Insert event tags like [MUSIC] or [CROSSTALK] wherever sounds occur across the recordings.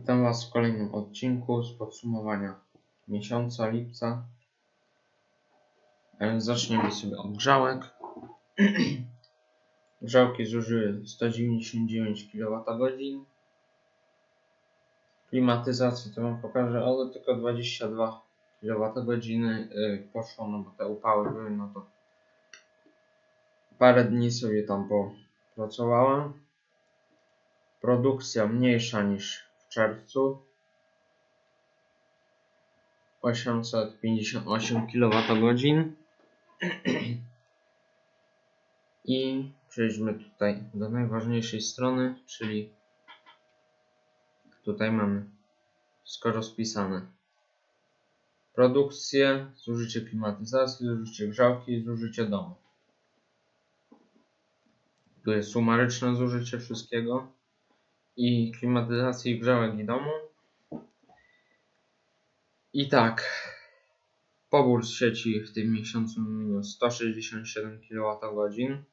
Witam Was w kolejnym odcinku z podsumowania miesiąca lipca. Zaczniemy sobie od grzałek. [CLEARS THROAT] Grzałki zużyły 199 kWh. Klimatyzację to Wam pokażę, ale tylko 22 kWh yy, poszło, no bo te upały były, no to parę dni sobie tam popracowałem. Produkcja mniejsza niż czerwcu. 858 kWh. I przejdźmy tutaj do najważniejszej strony, czyli tutaj mamy wszystko rozpisane. Produkcję, zużycie klimatyzacji, zużycie grzałki, zużycie domu. Tu jest sumaryczne zużycie wszystkiego i klimatyzacji grzałek i domu. I tak, pobór z sieci w tym miesiącu minus 167 kWh,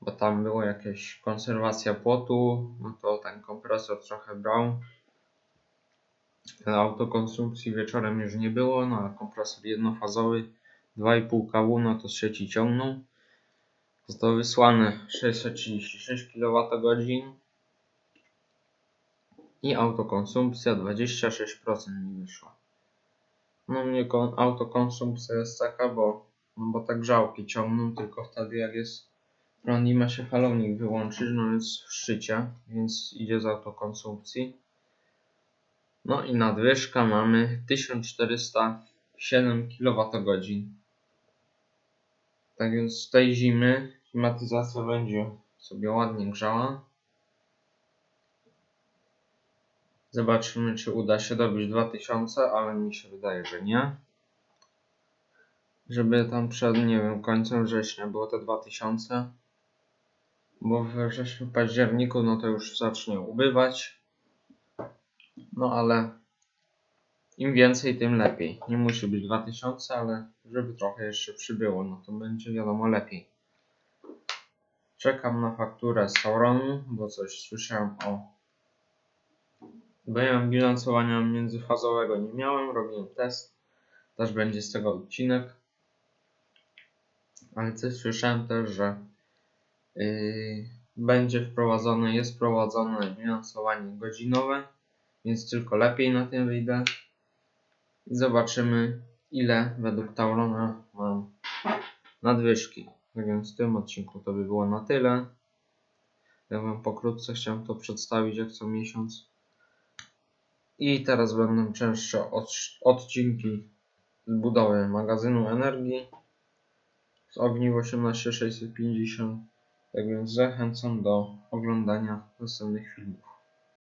bo tam było jakieś konserwacja płotu, no to ten kompresor trochę brał. Autokonsumpcji wieczorem już nie było, no a kompresor jednofazowy 2,5 kW, no to z sieci ciągnął. Zostało wysłane 636 kWh i autokonsumpcja 26% mi wyszła. No mnie kon- autokonsumpcja jest taka, bo, no bo tak grzałki ciągną tylko wtedy jak jest prąd i ma się falownik wyłączyć, no jest w szczycie, więc idzie z autokonsumpcji. No i nadwyżka mamy 1407 kWh. Tak więc z tej zimy klimatyzacja będzie sobie ładnie grzała. Zobaczymy, czy uda się dobić 2000, ale mi się wydaje, że nie. Żeby tam przed, nie wiem, końcem września było te 2000. Bo we wrześniu, październiku, no to już zacznie ubywać. No ale im więcej, tym lepiej. Nie musi być 2000, ale żeby trochę jeszcze przybyło, no to będzie wiadomo lepiej. Czekam na fakturę z Sauronu, bo coś słyszałem o mam bilansowania międzyfazowego nie miałem, robiłem test. Też będzie z tego odcinek. Ale coś słyszałem też, że yy, będzie wprowadzone, jest wprowadzone bilansowanie godzinowe, więc tylko lepiej na tym wyjdę. I zobaczymy, ile według Taurona mam nadwyżki. Tak więc w tym odcinku to by było na tyle. Ja wam pokrótce chciałem to przedstawić jak co miesiąc. I teraz będą częstsze od, odcinki z budowy magazynu energii z ogniw 18650. Tak więc zachęcam do oglądania następnych filmów.